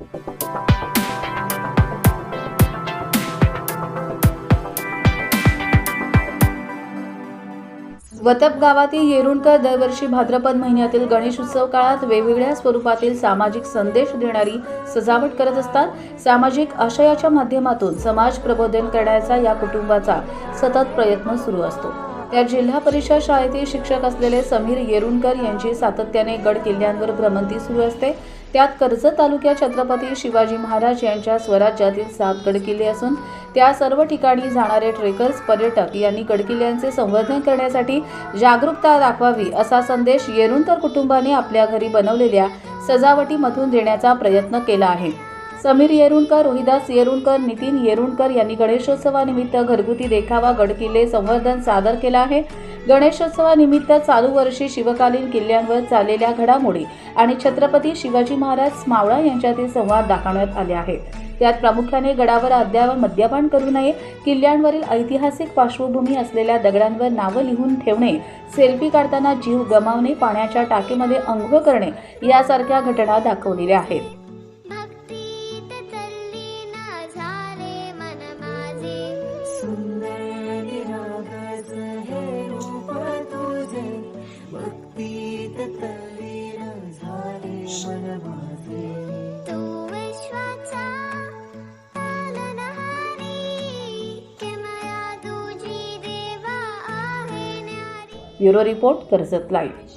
वतप गावातील येरुणकर दरवर्षी भाद्रपद महिन्यातील गणेश उत्सव काळात वेगवेगळ्या स्वरूपातील सामाजिक संदेश देणारी सजावट करत असतात. सामाजिक आशयाच्या माध्यमातून समाज प्रबोधन करण्याचा या कुटुंबाचा सतत प्रयत्न सुरू असतो. त्या जिल्हा परिषद शाळेतील शिक्षक असलेले समीर येरुणकर यांची सातत्याने गड किल्ल्यांवर भ्रमंती सुरू असते. त्यात कर्जत तालुक्यात छत्रपती शिवाजी महाराज यांच्या स्वराज्यातील सात गडकिल्ले असून त्या सर्व ठिकाणी जाणारे ट्रेकर्स पर्यटक यांनी गडकिल्ल्यांचे संवर्धन करण्यासाठी जागरूकता दाखवावी असा संदेश येरुणकर कुटुंबाने आपल्या घरी बनवलेल्या सजावटीमधून देण्याचा प्रयत्न केला आहे. समीर येरुणकर रोहिदास येरुणकर नितीन येरुणकर यांनी गणेशोत्सवानिमित्त घरगुती देखावा गडकिल्ले संवर्धन सादर केला आहे. गणेशोत्सवानिमित्त चालू वर्षी शिवकालीन किल्ल्यांवर चाललेल्या घडामोडी आणि छत्रपती शिवाजी महाराज मावळा यांच्यातील संवाद दाखवण्यात आले आहेत. त्यात प्रामुख्याने गडावर अद्यावर मद्यपान करू नये किल्ल्यांवरील ऐतिहासिक पार्श्वभूमी असलेल्या दगडांवर नावं लिहून ठेवणे सेल्फी काढताना जीव गमावणे पाण्याच्या टाकीमध्ये अंघोळ करणे यासारख्या घटना दाखवलेल्या आहेत. हे रूप तुझे भक्तीत तल्लीन झाले मन माझे. तू विश्वाचा पालनहारी किमया तुझी देवा आहे न्यारी. Bureau report Karjat live